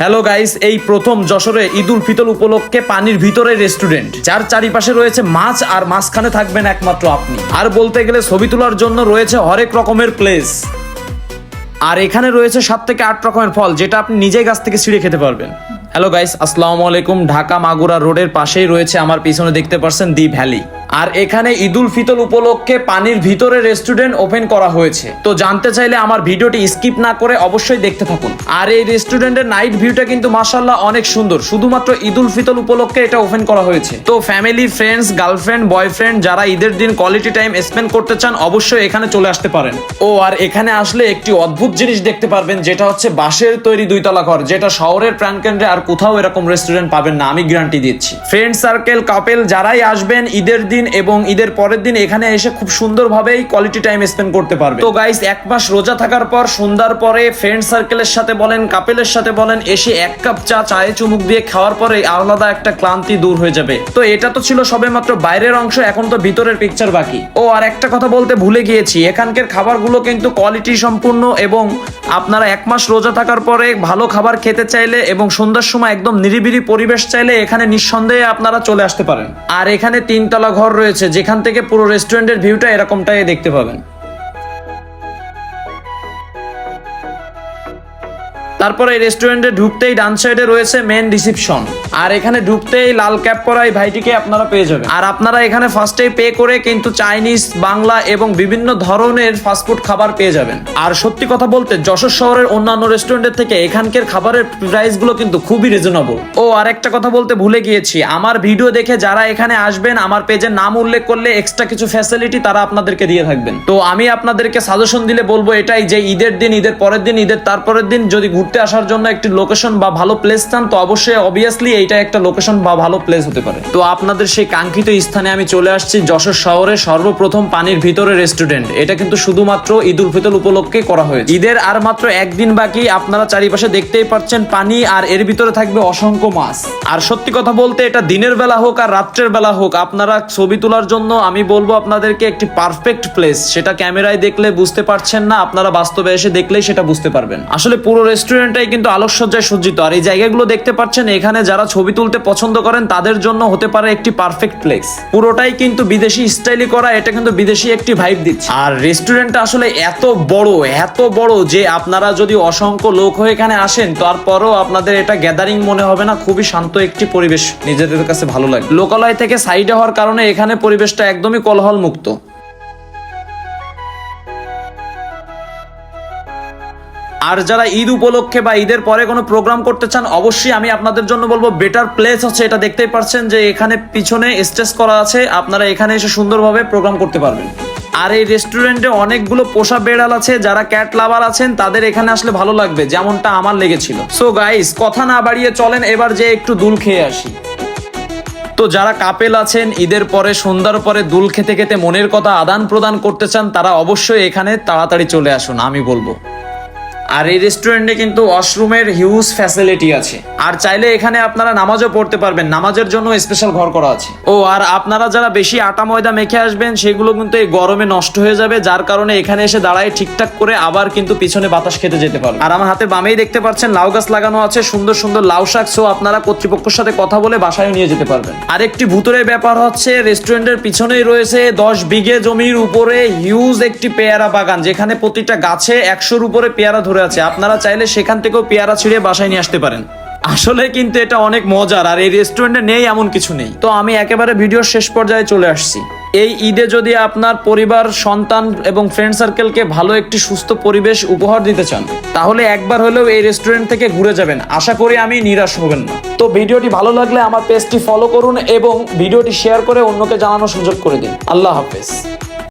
Hello guys এই প্রথম যশোরে ঈদুল ফিতর উপলক্ষে পানির ভিতরে রেস্টুরেন্ট যার চারিপাশে রয়েছে মাছ আর মাঝখানে থাকবেন একমাত্র আপনি। আর বলতে গেলে ছবি তোলার জন্য রয়েছে হরেক রকমের প্লেস আর এখানে রয়েছে সাত থেকে আট রকমের ফল, যেটা আপনি নিজেই গাছ থেকে ছিঁড়ে খেতে পারবেন। হ্যালো গাইস আসসালামু আলাইকুম। ঢাকা মাগুরা রোডের পাশেই রয়েছে আমার পিছনে দেখতে পাচ্ছেন দি ভ্যালি। আর এখানে ঈদুল ফিতর উপলক্ষে পানির ভিতরে রেস্টুরেন্ট ওপেন করা হয়েছে। তো জানতে চাইলে আমার ভিডিওটি স্কিপ না করে অবশ্যই দেখতে থাকুন। আর এই রেস্টুরেন্টের নাইট ভিউটা কিন্তু মাসাল্লাহ অনেক সুন্দর। শুধুমাত্র ঈদুল ফিতর উপলক্ষে এটা ওপেন করা হয়েছে। তো ফ্যামিলি ফ্রেন্ডস গার্লফ্রেন্ড বয়ফ্রেন্ড যারা ঈদের দিন কোয়ালিটি টাইম স্পেন্ড করতে চান অবশ্যই এখানে চলে আসতে পারেন। ও, আর এখানে আসলে একটি অদ্ভুত জিনিস দেখতে পারবেন, যেটা হচ্ছে বাঁশের তৈরি দুইতলা ঘর, যেটা শহরের প্রাণকেন্দ্রে আর কোথাও এরকম রেস্টুরেন্ট পাবেন না, আমি গ্যারান্টি দিচ্ছি। ফ্রেন্ড সার্কেল কাপেল যারাই আসবেন ঈদের দিন এবং ঈদের পরের দিন এখানে এসে খুব সুন্দরভাবেই কোয়ালিটি টাইম স্পেন্ড করতে পারবে তো গাইস এক মাস রোজা থাকার পর, সন্ধ্যার পরে ফ্রেন্ড সার্কেলের সাথে বলেন কাপেলের সাথে বলেন, এসে এক কাপ চা, চায়ে চুমুক দিয়ে খাওয়ার পরে আলাদা একটা ক্লান্তি দূর হয়ে যাবে। তো এটা তো ছিল সবে মাত্র বাইরের অংশ, এখন তো ভিতরের পিকচার বাকি। ও, আর একটা কথা বলতে ভুলে গিয়েছি, এখানকার খাবারগুলো কিন্তু কোয়ালিটি সম্পূর্ণ এবং আপনারা এক মাস রোজা থাকার পরে ভালো খাবার খেতে চাইলে এবং সন্ধ্যার সময় একদম নিরিবিলি পরিবেশ চাইলে এখানে নিঃসন্দেহে আপনারা চলে আসতে পারেন। আর এখানে তিনতলা ঘর রয়েছে, যেখান থেকে পুরো রেস্টুরেন্টের ভিউটা এরকমটাই দেখতে পাবেন। তারপরে এই রেস্টুরেন্টে ঢুকতেই ডান সাইডে রয়েছে মেন রিসিপশন আর এখানে ঢুকতেই লাল ক্যাপ পরা এই ভাইটিকে আপনারা পেয়ে যাবেন। আর আপনারা এখানে ফার্স্টেই পে করে কিন্তু চাইনিজ বাংলা এবং বিভিন্ন ধরনের ফাস্টফুড খাবার পেয়ে যাবেন। আর সত্যি কথা বলতে যশোর শহরের অন্যান্য রেস্টুরেন্টের থেকে এখানকার খাবারের প্রাইসগুলো কিন্তু খুবই রিজনেবল ও আর একটা কথা বলতে ভুলে গিয়েছি। আমার ভিডিও দেখে যারা এখানে আসবেন, আমার পেজের নাম উল্লেখ করলে এক্সট্রা কিছু ফ্যাসিলিটি তারা আপনাদেরকে দিয়ে থাকবেন। তো আমি আপনাদেরকে সাজেশন দিলে বলব এটাই যে ঈদের দিন, ঈদের পরের দিন, ঈদের তারপরের দিন যদি ঘুরতে আসার জন্য একটি লোকেশন বা ভালো প্লেস চান তো অবশ্যই অবভিয়াসলি এইটা একটা লোকেশন বা ভালো প্লেস হতে পারে। তো আপনাদের সেই কাঙ্ক্ষিত স্থানে আমি চলে আসছি যশোর শহরে সর্বপ্রথম পানির ভিতরে রেস্টুরেন্ট এটা কিন্তু শুধুমাত্র ঈদ উল ফিতর উপলক্ষে করা হয়েছে। ঈদের আর মাত্র একদিন বাকি, আপনারা চারিপাশে দেখতেই পাচ্ছেন পানি, আর এর ভিতরে থাকবে অসংখ্য মাছ। আর সত্যি কথা বলতে এটা দিনের বেলা হোক আর রাত্রের বেলা হোক, আপনারা ছবি তোলার জন্য আমি বলব আপনাদেরকে একটি পারফেক্ট প্লেস সেটা ক্যামেরায় দেখলে বুঝতে পারছেন না, আপনারা বাস্তবে এসে দেখলেই সেটা বুঝতে পারবেন। আসলে পুরো রেস্টুরেন্টটাই কিন্তু আলোকসজ্জায় সজ্জিত। আর এই জায়গাগুলো দেখতে পাচ্ছেন, এখানে যারা ছবি তুলতে পছন্দ করেন, তাদের জন্য হতে পারে একটি পারফেক্ট প্লেস পুরোটাই কিন্তু বিদেশি স্টাইলি করা, এটা কিন্তু বিদেশি একটি ভাইব দিচ্ছে। আর রেস্টুরেন্টটা আসলে এত বড় এত বড় যে আপনারা যদি অসংখ্য লোক হয়ে এখানে আসেন, তারপরও আপনাদের এটা গ্যাদারিং মনে হবে না, খুবই শান্ত একটি পরিবেশ। নিজেদের কাছে ভালো লাগে। লোকালয় থেকে সাইডে হওয়ার কারণে এখানে পরিবেশটা একদমই কোলাহল মুক্ত আর যারা ঈদ উপলক্ষে বা ঈদের পরে কোনো প্রোগ্রাম করতে চান, অবশ্যই আমি আপনাদের জন্য বলব বেটার প্লেস হচ্ছে, এটা দেখতেই পাচ্ছেন যে এখানে পিছনে স্টেজ করা আছে, আপনারা এখানে এসে সুন্দরভাবে প্রোগ্রাম করতে পারবেন। আর এই রেস্টুরেন্টে অনেকগুলো পোষা বেড়াল আছে, যারা ক্যাট লাভার আছেন, তাদের এখানে আসলে ভালো লাগবে, যেমনটা আমার লেগেছিল। সো গাইস কথা না বাড়িয়ে চলেন, এবার যে একটু দুল খেয়ে আসি। তো যারা কাপেল আছেন, ঈদের পরে, সন্ধ্যার পরে দুল খেতে খেতে মনের কথা আদান প্রদান করতে চান, তারা অবশ্যই এখানে তাড়াতাড়ি চলে আসুন, আমি বলব। আর এই রেস্টুরেন্টে কিন্তু ওয়াশরুমের হিউজ ফ্যাসিলিটি আছে। আর চাইলে এখানে আপনারা নামাজও পড়তে পারবেন। নামাজের জন্য স্পেশাল ঘর করা আছে। ও, আর আপনারা যারা বেশি আটা ময়দা মেখে আসবেন, সেগুলো কিন্তু এই গরমে নষ্ট হয়ে যাবে, যার কারণে এখানে এসে দাঁড়ায় ঠিকঠাক করে আবার কিন্তু পিছনে বাতাস খেতে যেতে পারবে আর আমার হাতে বামেই দেখতে পাচ্ছেন, লাউ গাছ লাগানো আছে, সুন্দর সুন্দর লাউ শাক সো আপনারা কর্তৃপক্ষের সাথে কথা বলে বাসায় নিয়ে যেতে পারবেন। আর একটি ভুতুরের ব্যাপার হচ্ছে রেস্টুরেন্টের পিছনেই রয়েছে দশ বিঘে জমির উপরে হিউজ একটি পেয়ারা বাগান, যেখানে প্রতিটা গাছে একশোর উপরে পেয়ারা ধরে আছে, আপনারা চাইলে সেখান থেকেও পেয়ারা ছিঁড়ে বাসায় নিয়ে আসতে পারেন। আসলে কিন্তু এটা অনেক মজার, আর এই রেস্টুরেন্টে নেই এমন কিছু নেই। তো আমি একেবারে ভিডিওর শেষ পর্যায়ে চলে আসছি। এই ঈদে যদি আপনার পরিবার, সন্তান এবং ফ্রেন্ড সার্কেলকে ভালো একটি সুস্থ পরিবেশ উপহার দিতে চান, তাহলে একবার হলেও এই রেস্টুরেন্ট থেকে ঘুরে যাবেন। আশা করি আমি নিরাশ হবেন না। তো ভিডিওটি ভালো লাগলে আমার পেজটি ফলো করুন এবং ভিডিওটি শেয়ার করে অন্যকে জানানোর সুযোগ করে দিন। আল্লাহ হাফেজ।